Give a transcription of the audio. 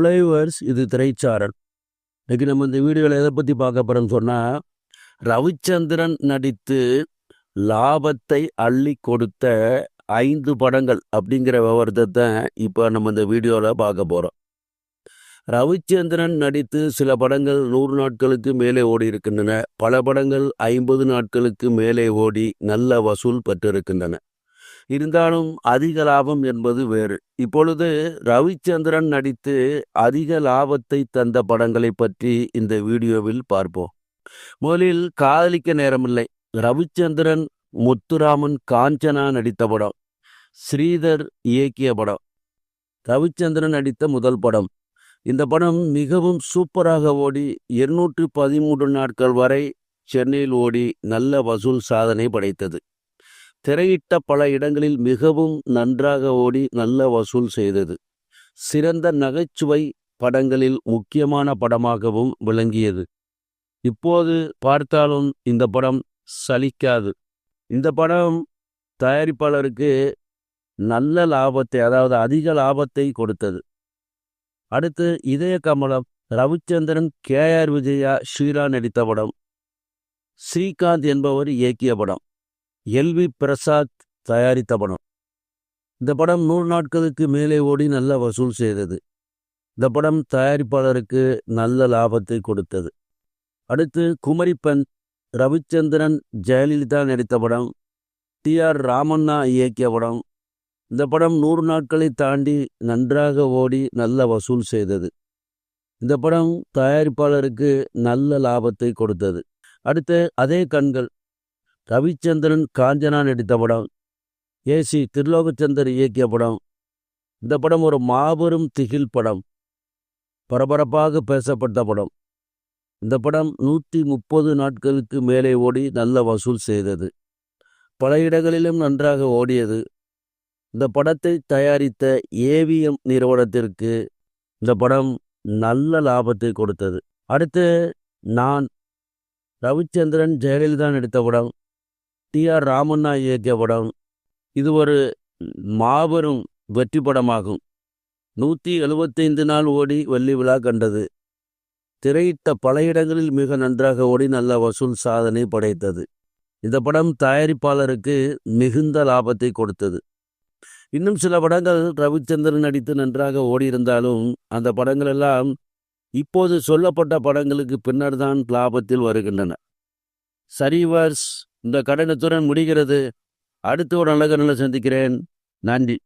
ஹலோவர்ஸ் இது திரைச்சாரன் இன்றைக்கி நம்ம இந்த வீடியோவில் எதை பற்றி பார்க்க போகிறோம்னு சொன்னால் ரவிச்சந்திரன் நடித்து லாபத்தை அள்ளி கொடுத்த ஐந்து படங்கள் அப்படிங்கிற விவரத்தை தான் இப்போ நம்ம இந்த வீடியோவில் பார்க்க போகிறோம் ரவிச்சந்திரன் நடித்து சில படங்கள் நூறு நாட்களுக்கு மேலே ஓடி இருக்கின்றன. பல படங்கள் ஐம்பது நாட்களுக்கு மேலே ஓடி நல்ல வசூல் பெற்றிருக்கின்றன. இருந்தாலும் அதிக லாபம் என்பது வேறு. இப்பொழுது ரவிச்சந்திரன் நடித்து அதிக லாபத்தை தந்த படங்களை பற்றி இந்த வீடியோவில் பார்ப்போம். முதலில் காதலிக்க நேரமில்லை. ரவிச்சந்திரன் முத்துராமன் காஞ்சனா நடித்த படம். ஸ்ரீதர் இயக்கிய படம். ரவிச்சந்திரன் நடித்த முதல் படம். இந்த படம் மிகவும் சூப்பராக ஓடி இருநூற்று பதிமூன்று நாட்கள் வரை சென்னையில் ஓடி நல்ல வசூல் சாதனை படைத்தது. திரையிட்ட பல இடங்களில் மிகவும் நன்றாக ஓடி நல்ல வசூல் செய்தது. சிறந்த நகைச்சுவை படங்களில் முக்கியமான படமாகவும் விளங்கியது. இப்போது பார்த்தாலும் இந்த படம் சலிக்காது. இந்த படம் தயாரிப்பாளருக்கு நல்ல லாபத்தை அதாவது அதிக லாபத்தை கொடுத்தது. அடுத்து இதய கமலம் ரவிச்சந்திரன் கே ஆர் விஜயா ஸ்ரீரா நடித்த படம். ஸ்ரீகாந்த் என்பவர் இயக்கிய படம். எல்வி பிரசாத் தயாரித்த படம் இந்த படம் நூறு நாட்களுக்கு மேலே ஓடி நல்ல வசூல் செய்தது. இந்த படம் தயாரிப்பாளருக்கு நல்ல லாபத்தை கொடுத்தது. அடுத்து குமரிப்பன் ரவிச்சந்திரன் ஜெயலலிதா நடித்த படம் டி ஆர் ராமண்ணா இயக்கிய படம். இந்த படம் நூறு நாட்களை தாண்டி நன்றாக ஓடி நல்ல வசூல் செய்தது. இந்த படம் தயாரிப்பாளருக்கு நல்ல லாபத்தை கொடுத்தது. அடுத்து அதே கண்கள் ரவிச்சந்திரன் காஞ்சனா நடித்த படம். ஏசி திருலோகச்சந்தர் இயக்கிய படம். இந்த படம் ஒரு மாபெரும் திகில் படம். பரபரப்பாக பேசப்பட்ட படம். இந்த படம் நூற்றி முப்பது நாட்களுக்கு மேலே ஓடி நல்ல வசூல் செய்தது. பல இடங்களிலும் நன்றாக ஓடியது. இந்த படத்தை தயாரித்த ஏவிஎம் நிறுவனத்திற்கு இந்த படம் நல்ல லாபத்தை கொடுத்தது. அடுத்து நான். ரவிச்சந்திரன் ஜெயலலிதா நடித்த படம். டி ஆர் ராமண்ணா இயக்கிய படம் இது ஒரு மாபெரும் வெற்றி படமாகும் நூற்றி எழுபத்தைந்து நாள் ஓடி வெள்ளி விழா கண்டது. திரையிட்ட பல இடங்களில் மிக நன்றாக ஓடி நல்ல வசூல் சாதனை படைத்தது. இந்த படம் தயாரிப்பாளருக்கு மிகுந்த லாபத்தை கொடுத்தது. இன்னும் சில படங்கள் ரவிச்சந்திரன் நடித்து நன்றாக ஓடியிருந்தாலும் அந்த படங்களெல்லாம் இப்போது சொல்லப்பட்ட படங்களுக்கு பின்னர் தான் லாபத்தில் வருகின்றன. சரிவர்ஸ் இந்த கடனத்துடன் முடிகிறது. அடுத்து ஒரு நல்ல கடனில் சந்திக்கிறேன். நன்றி.